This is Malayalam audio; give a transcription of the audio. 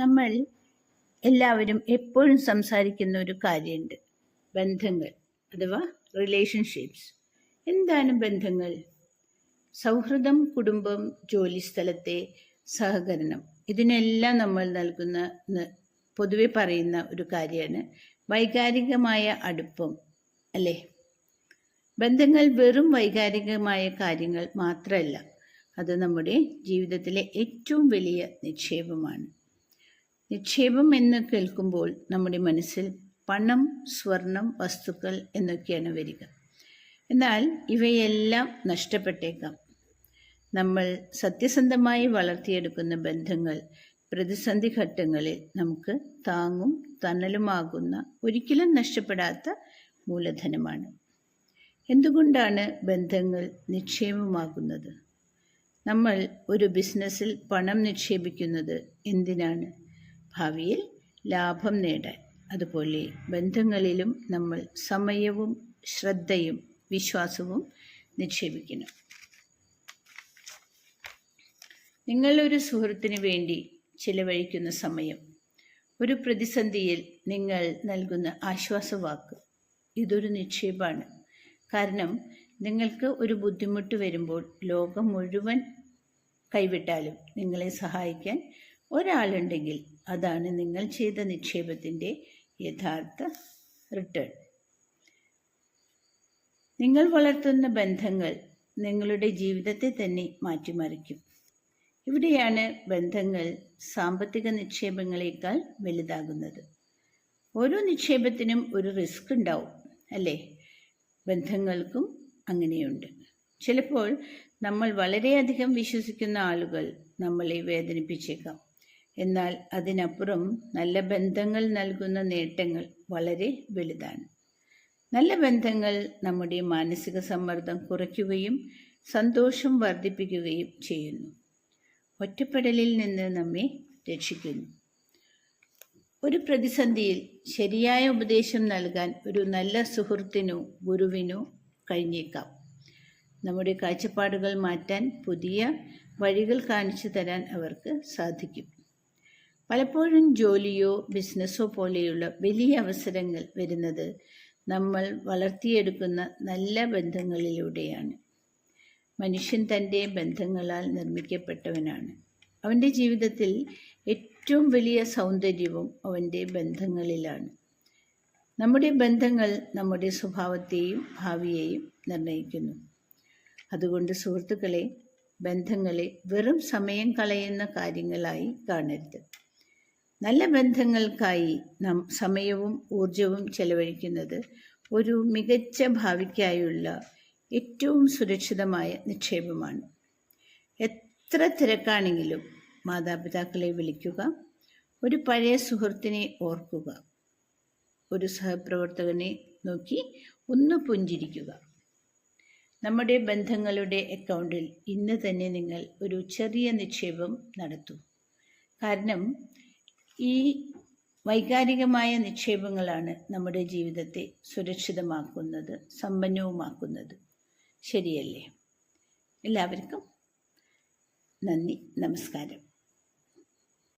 നമ്മൾ എല്ലാവരും എപ്പോഴും സംസാരിക്കുന്ന ഒരു കാര്യമുണ്ട്. ബന്ധങ്ങൾ അഥവാ റിലേഷൻഷിപ്സ് എന്താണ് ബന്ധങ്ങൾ? സൗഹൃദം കുടുംബം ജോലിസ്ഥലത്തെ സഹകരണം. ഇതിനെല്ലാം നമ്മൾ നൽകുന്ന പൊതുവെ പറയുന്ന ഒരു കാര്യമാണ് വൈകാരികമായ അടുപ്പം അല്ലേ? ബന്ധങ്ങൾ വെറും വൈകാരികമായ കാര്യങ്ങൾ മാത്രമല്ല അത് നമ്മുടെ ജീവിതത്തിലെ ഏറ്റവും വലിയ നിക്ഷേപമാണ്. നിക്ഷേപം എന്ന് കേൾക്കുമ്പോൾ നമ്മുടെ മനസ്സിൽ പണം സ്വർണം വസ്തുക്കൾ എന്നൊക്കെയാണ് വരിക. എന്നാൽ ഇവയെല്ലാം നഷ്ടപ്പെട്ടേക്കാം. നമ്മൾ സത്യസന്ധമായി വളർത്തിയെടുക്കുന്ന ബന്ധങ്ങൾ പ്രതിസന്ധി ഘട്ടങ്ങളിൽ നമുക്ക് താങ്ങും തണലുമാകുന്ന ഒരിക്കലും നഷ്ടപ്പെടാത്ത മൂലധനമാണ്. എന്തുകൊണ്ടാണ് ബന്ധങ്ങൾ നിക്ഷേപമാകുന്നത്? നമ്മൾ ഒരു ബിസിനസ്സിൽ പണം നിക്ഷേപിക്കുന്നത് എന്തിനാണ്? ഭാവിയിൽ ലാഭം നേടാൻ. അതുപോലെ ബന്ധങ്ങളിലും നമ്മൾ സമയവും ശ്രദ്ധയും വിശ്വാസവും നിക്ഷേപിക്കണം നിങ്ങളൊരു സുഹൃത്തിന് വേണ്ടി ചിലവഴിക്കുന്ന സമയം ഒരു പ്രതിസന്ധിയിൽ നിങ്ങൾ നൽകുന്ന ആശ്വാസവാക്ക് ഇതൊരു നിക്ഷേപമാണ്. കാരണം നിങ്ങൾക്ക് ഒരു ബുദ്ധിമുട്ട് വരുമ്പോൾ ലോകം മുഴുവൻ കൈവിട്ടാലും നിങ്ങളെ സഹായിക്കാൻ ഒരാളുണ്ടെങ്കിൽ അതാണ് നിങ്ങൾ ചെയ്ത നിക്ഷേപത്തിന്റെ യഥാർത്ഥ റിട്ടേൺ നിങ്ങൾ വളർത്തുന്ന ബന്ധങ്ങൾ നിങ്ങളുടെ ജീവിതത്തെ തന്നെ മാറ്റിമറിക്കും. ഇവിടെയാണ് ബന്ധങ്ങൾ സാമ്പത്തിക നിക്ഷേപങ്ങളെക്കാൾ വലുതാകുന്നത്. ഓരോ നിക്ഷേപത്തിനും ഒരു റിസ്ക് ഉണ്ടാവും അല്ലേ? ബന്ധങ്ങൾക്കും അങ്ങനെയുണ്ട്. ചിലപ്പോൾ നമ്മൾ വളരെയധികം വിശ്വസിക്കുന്ന ആളുകൾ നമ്മളെ വേദനിപ്പിച്ചേക്കാം. എന്നാൽ അതിനപ്പുറം നല്ല ബന്ധങ്ങൾ നൽകുന്ന നേട്ടങ്ങൾ വളരെ വലുതാണ്. നല്ല ബന്ധങ്ങൾ നമ്മുടെ മാനസിക സമ്മർദ്ദം കുറയ്ക്കുകയും സന്തോഷം വർദ്ധിപ്പിക്കുകയും ചെയ്യുന്നു. ഒറ്റപ്പെടലിൽ നിന്ന് നമ്മെ രക്ഷിക്കുന്നു. ഒരു പ്രതിസന്ധിയിൽ ശരിയായ ഉപദേശം നൽകാൻ ഒരു നല്ല സുഹൃത്തിനോ ഗുരുവിനോ കഴിഞ്ഞേക്കാം. നമ്മുടെ കാഴ്ചപ്പാടുകൾ മാറ്റാൻ പുതിയ വഴികൾ കാണിച്ചു തരാൻ അവർക്ക് സാധിക്കും. പലപ്പോഴും ജോലിയോ ബിസിനസ്സോ പോലെയുള്ള വലിയ അവസരങ്ങൾ വരുന്നത് നമ്മൾ വളർത്തിയെടുക്കുന്ന നല്ല ബന്ധങ്ങളിലൂടെയാണ്. മനുഷ്യൻ തന്റെ ബന്ധങ്ങളാൽ നിർമ്മിക്കപ്പെട്ടവനാണ്. അവന്റെ ജീവിതത്തിൽ ഏറ്റവും വലിയ സൗന്ദര്യവും അവന്റെ ബന്ധങ്ങളിലാണ്. നമ്മുടെ ബന്ധങ്ങൾ നമ്മുടെ സ്വഭാവത്തെയും ഭാവിയെയും നിർണയിക്കുന്നു. അതുകൊണ്ട് സുഹൃത്തുക്കളെ ബന്ധങ്ങളെ വെറും സമയം കളയുന്ന കാര്യങ്ങളായി കാണരുത്. നല്ല ബന്ധങ്ങൾക്കായി നാം സമയവും ഊർജവും ചെലവഴിക്കുന്നത് ഒരു മികച്ച ഭാവിക്കായുള്ള ഏറ്റവും സുരക്ഷിതമായ നിക്ഷേപമാണ്. എത്ര തിരക്കാണെങ്കിലും മാതാപിതാക്കളെ വിളിക്കുക ഒരു പഴയ സുഹൃത്തിനെ ഓർക്കുക ഒരു സഹപ്രവർത്തകനെ നോക്കി ഒന്ന് പുഞ്ചിരിക്കുക. നമ്മുടെ ബന്ധങ്ങളുടെ അക്കൗണ്ടിൽ ഇന്ന് തന്നെ നിങ്ങൾ ഒരു ചെറിയ നിക്ഷേപം നടത്തൂ. കാരണം ഈ വൈകാരികമായ നിക്ഷേപങ്ങളാണ് നമ്മുടെ ജീവിതത്തെ സുരക്ഷിതമാക്കുന്നത് സമ്പന്നവുമാക്കുന്നത്. ശരിയല്ലേ? എല്ലാവർക്കും നന്ദി നമസ്കാരം.